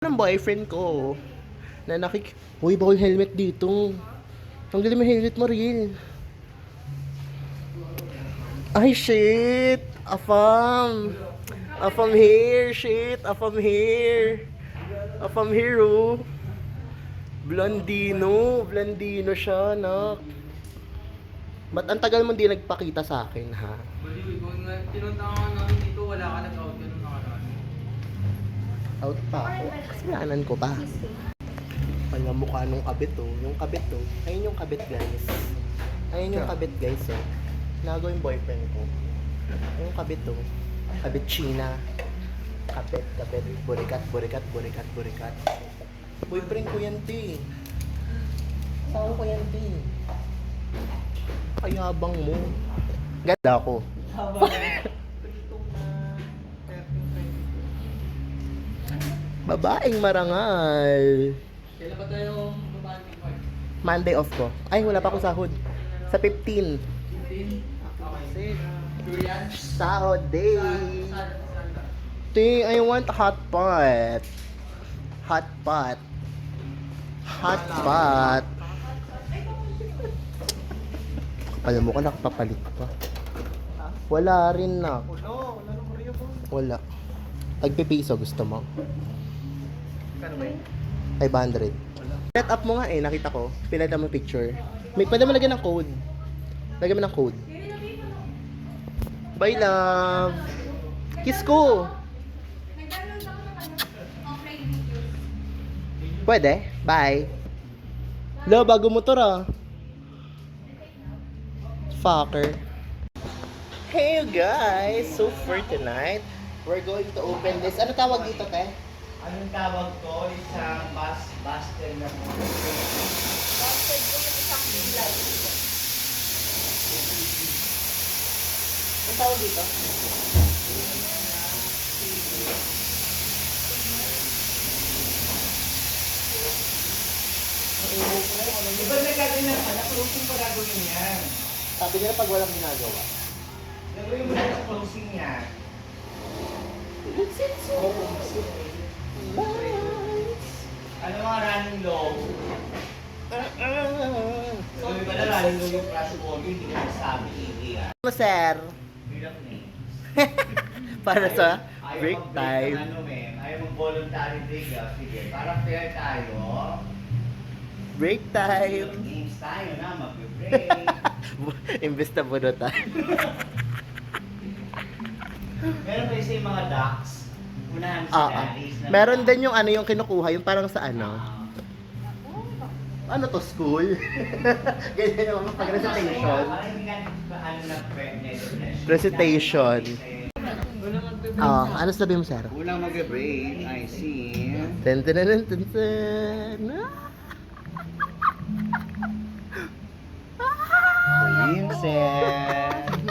ng boyfriend ko na nakik... Uy, bawal helmet dito. Tanggalin mo yung helmet mo, Riel. Ay, shit! Afam! Afam here, shit! Afam here! Afam here, oh! Blondino! Blondino siya, nak. Ba't ang tagal mo di nagpakita sa akin, ha? Nga, tinunta ka namin dito, wala ka nag-out, ganun na ka namin. Out pa ako. Kasalanan ko ba? Ang mukha nung kabit oh. Yung kabit oh. Ayun yung kabit guys. Ayun yung kabit guys oh. Nago yung boyfriend ko. Yung kabit oh. Kabit China. Kabit, kabit. Burikat, burikat, burikat, burikat. Boyfriend ko yan ti. Saan ko yan ti? Kayabang mo. Ganda ako. Babaeng marangal. Kailan ba tayo ni Mark? Monday off ko. Ay, wala pa ako sahod. Sa 15. 15? Okay. Sahod day. Ting, I want hot pot. Hot pot. Hot pot. Alam mo ka, nakapapalit pa. Wala rin na. Wala? Wala. Tagpipiso gusto mo? Kano ba yun? 500. Set up mo nga eh, nakita ko. Pinada mo picture. May, pwede mo lagyan ng code. Lagyan mo ng code. Bye, love. Kiss ko. Pwede. Bye. Lo, bago motor ah. Fucker. Hey you guys! So for tonight, we're going to open this. Ano tawag dito, te? Anong tawag ko? Isang bus buster na Busted ko yung isang bilay. Ano tawag dito? Di ba nagagawin ng anak? Closing pa gagawin yan. Sabi nila pag walang ginagawa. Gagawin mo na sa closing niya. Ano mga running low? Gagawin pa na running low yung crash wall. Hindi ko masabi. Hindi ah. Ano, sir? Bilang names. Para sa Ayaw break mag-break time. ng Ano. Ayaw mag-voluntary break. ah. Sige, para fair tayo. Break time. Games tayo na, mag-break. Imbes na bunutan. Meron pa isa yung mga ducks. Unahan Ah, ah. Na- Meron din yung ano yung kinukuha, yung parang sa ano. Ano to, school? Ganyan yung mga pag-recitation. Ka ano na. Recitation. Wala magbe-break. Ah, ano sabi mo, sir? Kulang mag-break, I see. Ten ten ten ten ten.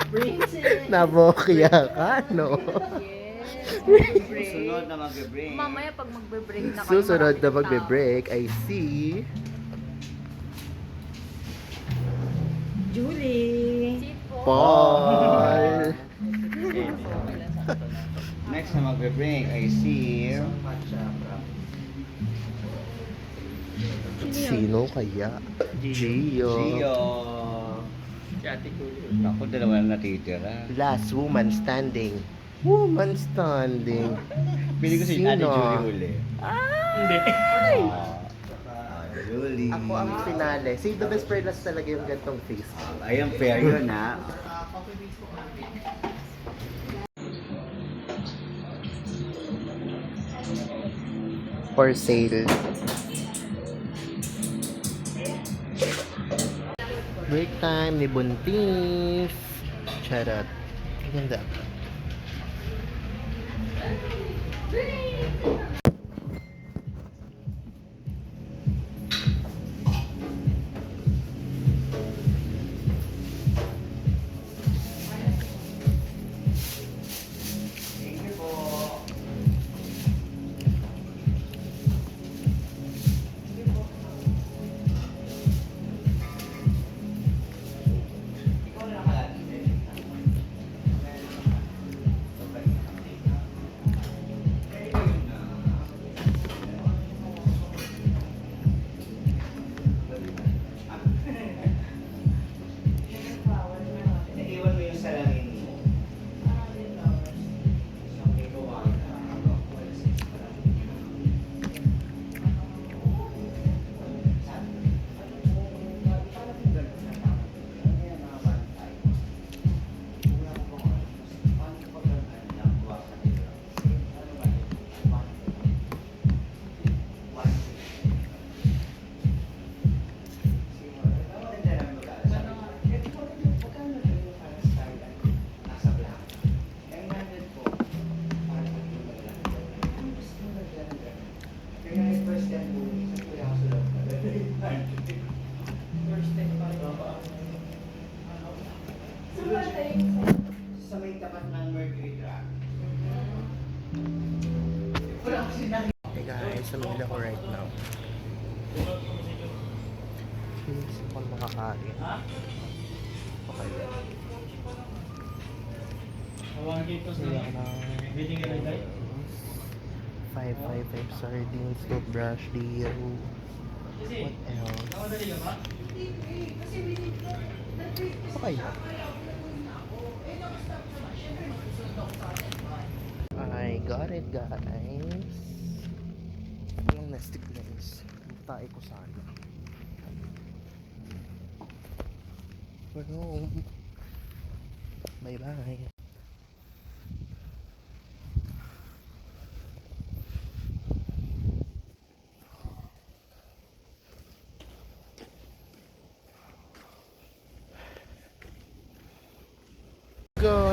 Princess. Nabokya ka, no? Sunod na mag-break. Mamaya pag magbe-break na kayo. Susunod na magbe-break, I see. Sit po. Paul. Next na magbe-break, I see. Sino kaya? Gio. Gio. Si Ate Kulo. Ako, dalawa na natitira. Last woman standing. Woman standing. Pili ko si Sino? Ate Julie uli. Hindi. Ah, Julie. Ako ang finale. Save the best for last talaga yung gantong face. Ayun, fair yun ha. For sale. Break time ni Buntis. Charot. Ganda. Thank you po. Ikaw na nakalagay. May tapat ng Mercury Track. Wala kasi na. Hey guys, namili ako right now. Inisip ko makakain. Okay. Bili ako ng 555 sardines, toothbrush, deal. What else? Okay. I got it guys. Yung nestic lens. Tayo ko sana. Well, bye bye.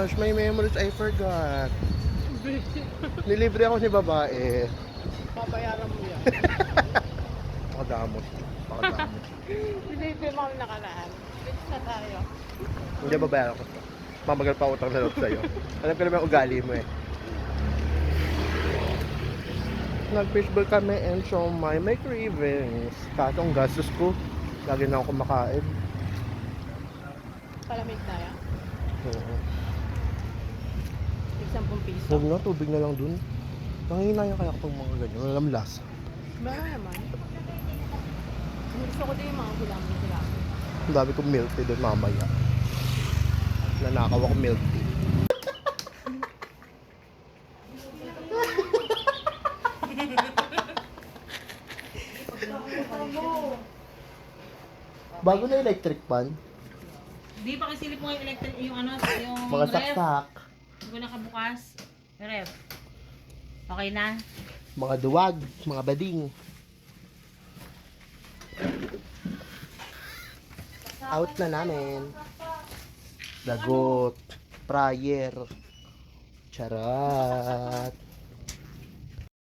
Gosh, may memories I forgot. Nilibre ako ni babae. Papayaran mo yan. Pakadamot. Pakadamot. Pinipin mo kami nakaraan. Bitch na tayo. Hindi babayaran ko to. Mamagal pa utang na loob sa'yo. Alam ko naman ugali mo eh. Nag-fishbowl kami and siomay. May cravings. Kaso ang gastos ko. Lagi na ako kumakain. Palamig tayo. Oo. Tig 10 piso. Huwag na, tubig na lang dun. Nangihina kaya kapag mga ganyan. Walang lasa. Meron naman. Gusto ko din yung mga gulaman-gulaman. Ang dami kong milk tea doon mamaya. Nanakaw ako milk tea. Bago na electric pan, Di pa kasilip mo yung electric, yung ano, yung mga ref. saksak, Hindi ko nakabukas. Ref. Okay na? mga duwag, mga bading. Out na namin. Dagot, prayer, charat.